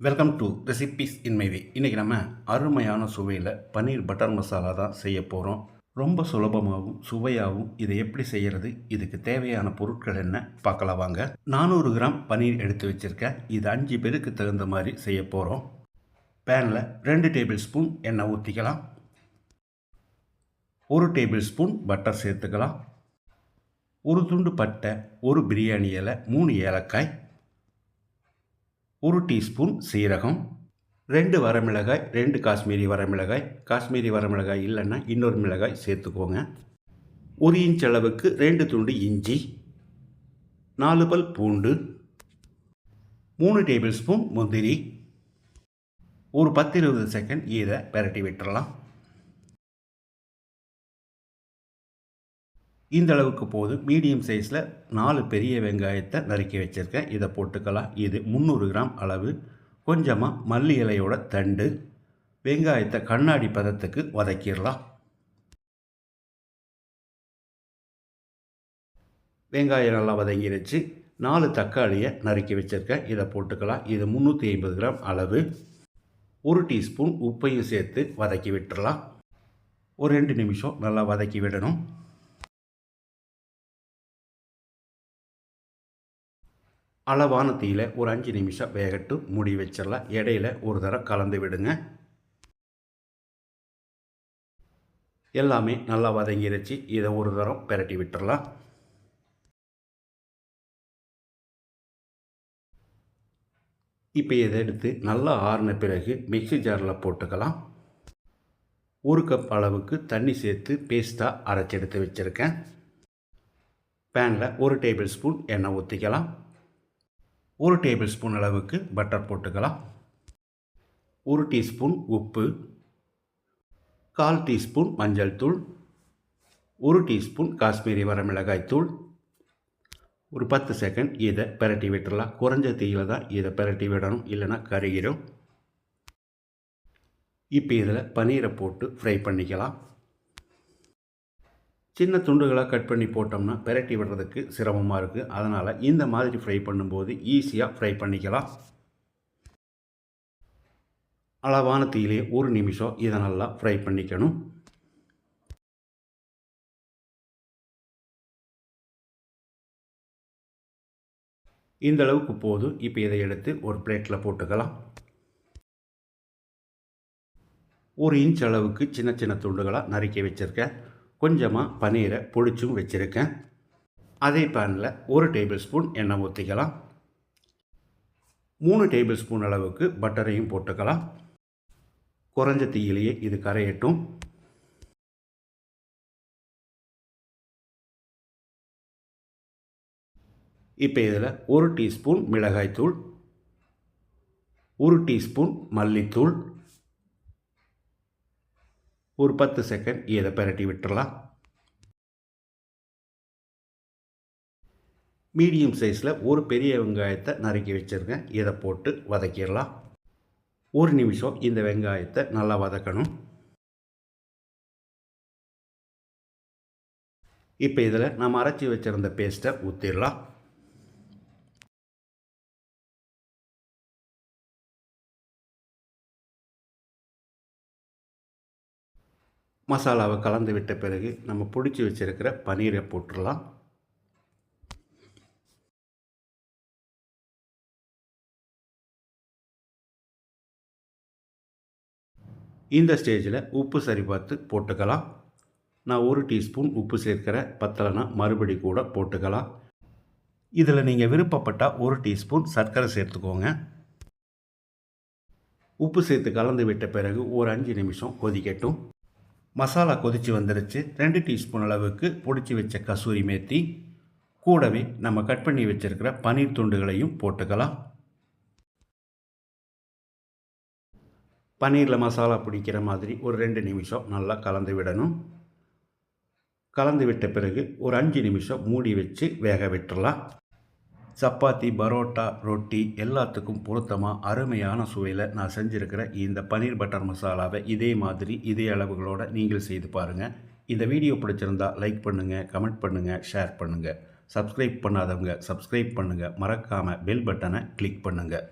Welcome to recipes in my way இன்றைக்கி நம்ம அருமையான சுவையில் பன்னீர் பட்டர் மசாலா தான் செய்ய போகிறோம் ரொம்ப சுலபமாகவும் சுவையாகவும் இதை எப்படி செய்கிறது இதுக்கு தேவையான பொருட்கள் என்ன பார்க்கலாம் வாங்க. நானூறு கிராம் பன்னீர் எடுத்து வச்சுருக்கேன். இது அஞ்சு பேருக்கு தகுந்த மாதிரி செய்ய போகிறோம் பேனில் ரெண்டு டேபிள் ஸ்பூன் எண்ணெய் ஊற்றிக்கலாம் ஒரு டேபிள் ஸ்பூன் பட்டர் சேர்த்துக்கலாம். ஒரு துண்டு பட்டை ஒரு பிரியாணி இலை மூணு ஏலக்காய் ஒரு டீஸ்பூன் சீரகம் ரெண்டு வரமிளகாய் ரெண்டு காஷ்மீரி வரமிளகாய். காஷ்மீரி வரமிளகாய் இல்லைன்னா இன்னொரு மிளகாய் சேர்த்துக்கோங்க. ஒரு இன்ச் அளவுக்கு ரெண்டு துண்டு இஞ்சி நாலு பல் பூண்டு மூணு டேபிள் ஸ்பூன் முந்திரி ஒரு பத்து இருபது செகண்ட் இதை பெரட்டி விட்டுறலாம். இந்த அளவுக்கு போதும் மீடியம் சைஸில் நாலு பெரிய வெங்காயத்தை நறுக்கி வச்சுருக்கேன். இதை போட்டுக்கலாம். இது முந்நூறு கிராம் அளவு. கொஞ்சமாக மல்லி இலையோட தண்டு. வெங்காயத்தை கண்ணாடி பதத்துக்கு வதக்கிடலாம். வெங்காயம் நல்லா வதங்கிடுச்சு நாலு தக்காளியை நறுக்கி வச்சுருக்கேன். இதை போட்டுக்கலாம். இது முந்நூற்றி ஐம்பது கிராம் அளவு. ஒரு டீஸ்பூன் உப்பையும் சேர்த்து வதக்கி விட்டுறலாம் ஒரு ரெண்டு நிமிஷம் நல்லா வதக்கி விடணும். அளவான தீயில ஒரு அஞ்சு நிமிஷம் வேகட்டும் மூடி வச்சிடலாம் இடையில ஒரு தரம் கலந்து விடுங்க. எல்லாமே நல்லா வதங்கிருச்சு. இதை ஒரு தரம் பெரட்டி விட்டுறலாம் இப்போ இதை எடுத்து நல்லா ஆறின பிறகு மிக்ஸி ஜாரில் போட்டுக்கலாம். ஒரு கப் அளவுக்கு தண்ணி சேர்த்து பேஸ்ட்டாக அரைச்சி எடுத்து வச்சுருக்கேன். பேனில் ஒரு டேபிள் ஸ்பூன் எண்ணெய் ஊற்றிக்கலாம் ஒரு டேபிள் ஸ்பூன் அளவுக்கு பட்டர் போட்டுக்கலாம். ஒரு டீஸ்பூன் உப்பு. கால் டீஸ்பூன் மஞ்சள் தூள். ஒரு டீஸ்பூன் காஷ்மீரி வரமிளகாய் தூள். ஒரு பத்து செகண்ட் இதை பெரட்டி விட்டுடலாம் குறைஞ்ச தீயில் தான் இதை பெரட்டி விடணும். இல்லைன்னா கருகிடும் இப்போ இதில் பன்னீரை போட்டு ஃப்ரை பண்ணிக்கலாம். சின்ன துண்டுகளாக கட் பண்ணி போட்டோம்னா பெரட்டி விடுறதுக்கு சிரமமாக இருக்குது அதனால் இந்த மாதிரி ஃப்ரை பண்ணும்போது ஈஸியாக ஃப்ரை பண்ணிக்கலாம். அளவான தீயிலே ஒரு நிமிஷம் இதை நல்லா ஃப்ரை பண்ணிக்கணும். இந்த அளவுக்கு போதும். இப்போ இதை எடுத்து ஒரு பிளேட்டில் போட்டுக்கலாம். ஒரு இன்ச் அளவுக்கு சின்ன சின்ன துண்டுகளாக நறுக்கி வச்சுருக்கேன். கொஞ்சமாக பன்னீரை பொடிச்சும் வச்சுருக்கேன். அதே பேனில் ஒரு டேபிள் ஸ்பூன் எண்ணெய் ஊற்றிக்கலாம் மூணு டேபிள் ஸ்பூன் அளவுக்கு பட்டரையும் போட்டுக்கலாம். குறைஞ்ச தீயிலேயே இது கரையட்டும். இப்போ இதில் ஒரு டீஸ்பூன் மிளகாய்த்தூள் ஒரு டீஸ்பூன் மல்லித்தூள் ஒரு பத்து செகண்ட் இதை பெரட்டி விட்டுடலாம் மீடியம் சைஸில் ஒரு பெரிய வெங்காயத்தை நறுக்கி வச்சுருக்கேன். இதை போட்டு வதக்கிடலாம். ஒரு நிமிஷம் இந்த வெங்காயத்தை நல்லா வதக்கணும். இப்போ இதில் நம்ம அரைச்சி வச்சுருந்த பேஸ்ட்டை ஊற்றிடலாம் மசாலாவை கலந்து விட்ட பிறகு நம்ம பிடிச்சி வச்சுருக்கிற பனீரை போட்டுடலாம். இந்த ஸ்டேஜில் உப்பு சரி பார்த்து போட்டுக்கலாம். நான் ஒரு டீஸ்பூன் உப்பு சேர்க்கிறேன் பத்தலைனா மறுபடி கூட போட்டுக்கலாம். இதில் நீங்கள் விருப்பப்பட்டால் ஒரு டீஸ்பூன் சர்க்கரை சேர்த்துக்கோங்க. உப்பு சேர்த்து கலந்து விட்ட பிறகு ஒரு அஞ்சு நிமிஷம் கொதிக்கட்டும். மசாலா கொதித்து வந்துருச்சு. ரெண்டு டீஸ்பூன் அளவுக்கு பொடிச்சு வச்ச கசூரி மேத்தி. கூடவே நம்ம கட் பண்ணி வச்சுருக்கிற பன்னீர் துண்டுகளையும் போட்டுக்கலாம். பன்னீரில் மசாலா பிடிக்கிற மாதிரி ஒரு ரெண்டு நிமிஷம் நல்லா கலந்து விடணும். கலந்து விட்ட பிறகு ஒரு அஞ்சு நிமிஷம் மூடி வச்சு வேக விட்டுடலாம் சப்பாத்தி பரோட்டா ரொட்டி எல்லாத்துக்கும் பொருத்தமாக அருமையான சுவையில் நான் செஞ்சுருக்கிற இந்த பன்னீர் பட்டர் மசாலாவை இதே மாதிரி இதே அளவுகளோடு நீங்கள் செய்து பாருங்கள் இந்த வீடியோ பிடிச்சிருந்தா லைக் பண்ணுங்கள் கமெண்ட் பண்ணுங்கள் ஷேர் பண்ணுங்கள் சப்ஸ்கிரைப் பண்ணாதவங்க சப்ஸ்கிரைப் பண்ணுங்கள் மறக்காமல் பெல் பட்டனை கிளிக் பண்ணுங்கள்